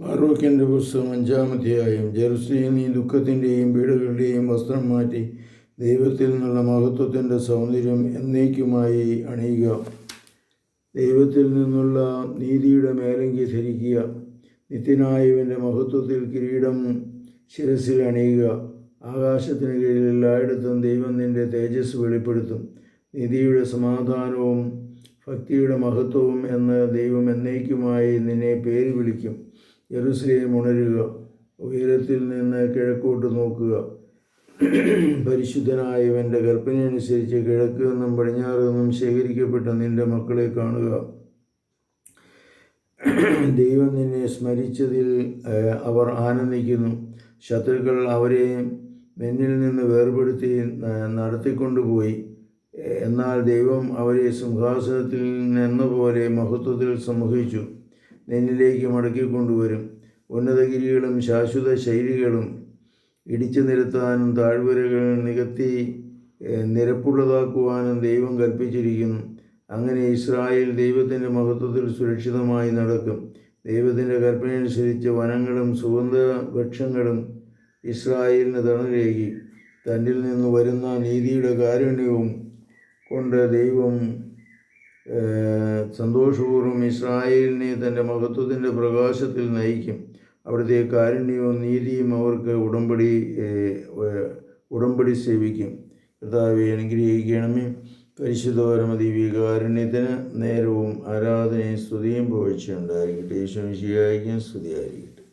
ബാറൂക്കിന്റെ പുസ്തകം അഞ്ചാമധ്യായം ജെറുസലേം നീ ദുഃഖത്തിന്റെയും വീടുകളുടെയും വസ്ത്രം മാറ്റി ദൈവത്തിൽ നിന്നുള്ള മഹത്വത്തിന്റെ സൗന്ദര്യം എന്നേക്കുമായി അണിയുക. ദൈവത്തിൽ നിന്നുള്ള നീതിയുടെ മേലങ്കി ധരിക്കുക. നിത്യനായവന്റെ മഹത്വത്തിൽ കിരീടം ശിരസിൽ അണിയുക. ആകാശത്തിന് കീഴിൽ എല്ലായിടത്തും ദൈവം നിന്റെ തേജസ് വെളിപ്പെടുത്തും. നിധിയുടെ സമാധാനവും ഭക്തിയുടെ മഹത്വവും എന്ന് ദൈവം എന്നേക്കുമായി നിന്നെ പേര് വിളിക്കും. യെറുസലേം ഉണരുക ഉയരത്തിൽ നിന്ന് കിഴക്കോട്ട് നോക്കുക. പരിശുദ്ധനായവന്റെ കൽപ്പനയനുസരിച്ച് കിഴക്ക് നിന്നും പടിഞ്ഞാറ് നിന്നും ശേഖരിക്കപ്പെട്ട നിന്റെ മക്കളെ കാണുക. ദൈവം നിന്നെ സ്മരിച്ചതിൽ അവർ ആനന്ദിക്കുന്നു. ശത്രുക്കൾ അവരെ നിന്നിൽ നിന്ന് വേർപെടുത്തി നടത്തിക്കൊണ്ടുപോയി. എന്നാൽ ദൈവം അവരെ സിംഹാസനത്തിൽ നിന്നപോലെ മഹത്വത്തിൽ സംവഹിച്ചു നിന്നിലേക്ക് മടക്കിക്കൊണ്ടുവരും ഉന്നതഗിരികളും ശാശ്വത ശൈലികളും ഇടിച്ചു നിരത്താനും താഴ്വരകൾ നികത്തി നിരപ്പുള്ളതാക്കുവാനും ദൈവം കൽപ്പിച്ചിരിക്കുന്നു. അങ്ങനെ ഇസ്രായേൽ ദൈവത്തിന്റെ മഹത്വത്തിൽ സുരക്ഷിതമായി നടക്കും. ദൈവത്തിന്റെ കൽപ്പനയനുസരിച്ച് വനങ്ങളും സുഗന്ധ വൃക്ഷങ്ങളും ഇസ്രായേലിന് തണലേകി തന്നിൽ നിന്ന് വരുന്ന നീതിയുടെ കാരുണ്യവും കൊണ്ട് ദൈവം സന്തോഷപൂർവം ഇസ്രായേലിനെ തന്റെ മഹത്വത്തിന്റെ പ്രകാശത്തിൽ നയിക്കും. അവിടുത്തെ കാരുണ്യവും നീതിയും അവർക്ക് ഉടമ്പടി ഉടമ്പടി സേവിക്കും. കർത്താവെ അനുഗ്രഹിക്കണമേ. പരിശുദ്ധപരമതി കാരുണ്യത്തിന് നേരവും ആരാധനയും സ്തുതിയും പുകഴ്ചയുണ്ടായിരിക്കട്ടെ യേശു സ്തുതിയായിരിക്കും